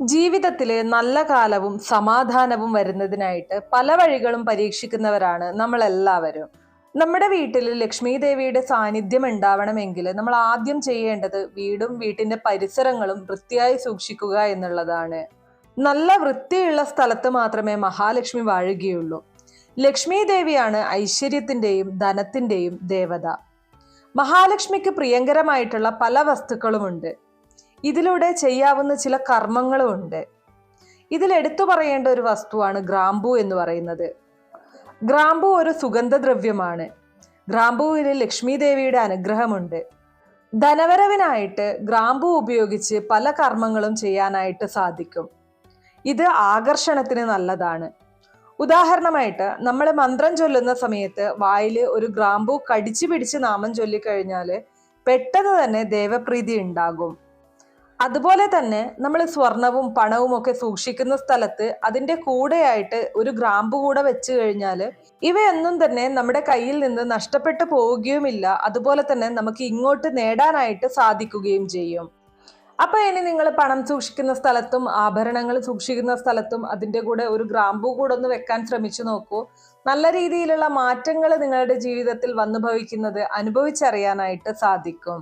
ജീവിതത്തിൽ നല്ല കാലവും സമാധാനവും വരുന്നതിനായിട്ട് പല വഴികളും പരീക്ഷിക്കുന്നവരാണ് നമ്മളെല്ലാവരും. നമ്മുടെ വീട്ടിൽ ലക്ഷ്മി ദേവിയുടെ സാന്നിധ്യം ഉണ്ടാവണമെങ്കിൽ നമ്മൾ ആദ്യം ചെയ്യേണ്ടത് വീടും വീട്ടിന്റെ പരിസരങ്ങളും വൃത്തിയായി സൂക്ഷിക്കുക എന്നുള്ളതാണ്. നല്ല വൃത്തിയുള്ള സ്ഥലത്ത് മാത്രമേ മഹാലക്ഷ്മി വാഴുകയുള്ളൂ. ലക്ഷ്മി ദേവിയാണ് ഐശ്വര്യത്തിന്റെയും ധനത്തിന്റെയും ദേവത. മഹാലക്ഷ്മിക്ക് പ്രിയങ്കരമായിട്ടുള്ള പല വസ്തുക്കളുമുണ്ട്. ഇതിലൂടെ ചെയ്യാവുന്ന ചില കർമ്മങ്ങളുമുണ്ട് ഇതിൽ എടുത്തു പറയേണ്ട ഒരു വസ്തുവാണ് ഗ്രാമ്പു എന്ന് പറയുന്നത്. ഗ്രാമ്പു ഒരു സുഗന്ധദ്രവ്യമാണ്. ഗ്രാമ്പുവിൽ ലക്ഷ്മി ദേവിയുടെ അനുഗ്രഹമുണ്ട്. ധനവരവിനായിട്ട് ഗ്രാമ്പു ഉപയോഗിച്ച് പല കർമ്മങ്ങളും ചെയ്യാനായിട്ട് സാധിക്കും. ഇത് ആകർഷണത്തിന് നല്ലതാണ്. ഉദാഹരണമായിട്ട് നമ്മൾ മന്ത്രം ചൊല്ലുന്ന സമയത്ത് വായിൽ ഒരു ഗ്രാമ്പു കടിച്ചു പിടിച്ച് നാമം ചൊല്ലിക്കഴിഞ്ഞാൽ പെട്ടെന്ന് തന്നെ ദേവപ്രീതി ഉണ്ടാകും. അതുപോലെ തന്നെ നമ്മൾ സ്വർണവും പണവും ഒക്കെ സൂക്ഷിക്കുന്ന സ്ഥലത്ത് അതിന്റെ കൂടെയായിട്ട് ഒരു ഗ്രാമ്പ് കൂടെ വെച്ച് കഴിഞ്ഞാൽ ഇവയൊന്നും തന്നെ നമ്മുടെ കയ്യിൽ നിന്ന് നഷ്ടപ്പെട്ടു പോവുകയുമില്ല അതുപോലെ തന്നെ നമുക്ക് ഇങ്ങോട്ട് നേടാനായിട്ട് സാധിക്കുകയും ചെയ്യും. അപ്പൊ ഇനി നിങ്ങൾ പണം സൂക്ഷിക്കുന്ന സ്ഥലത്തും ആഭരണങ്ങൾ സൂക്ഷിക്കുന്ന സ്ഥലത്തും അതിന്റെ കൂടെ ഒരു ഗ്രാമ്പു കൂടെ ഒന്ന് വെക്കാൻ ശ്രമിച്ചു നോക്കൂ. നല്ല രീതിയിലുള്ള മാറ്റങ്ങൾ നിങ്ങളുടെ ജീവിതത്തിൽ വന്നു ഭവിക്കുന്നത് അനുഭവിച്ചറിയാനായിട്ട് സാധിക്കും.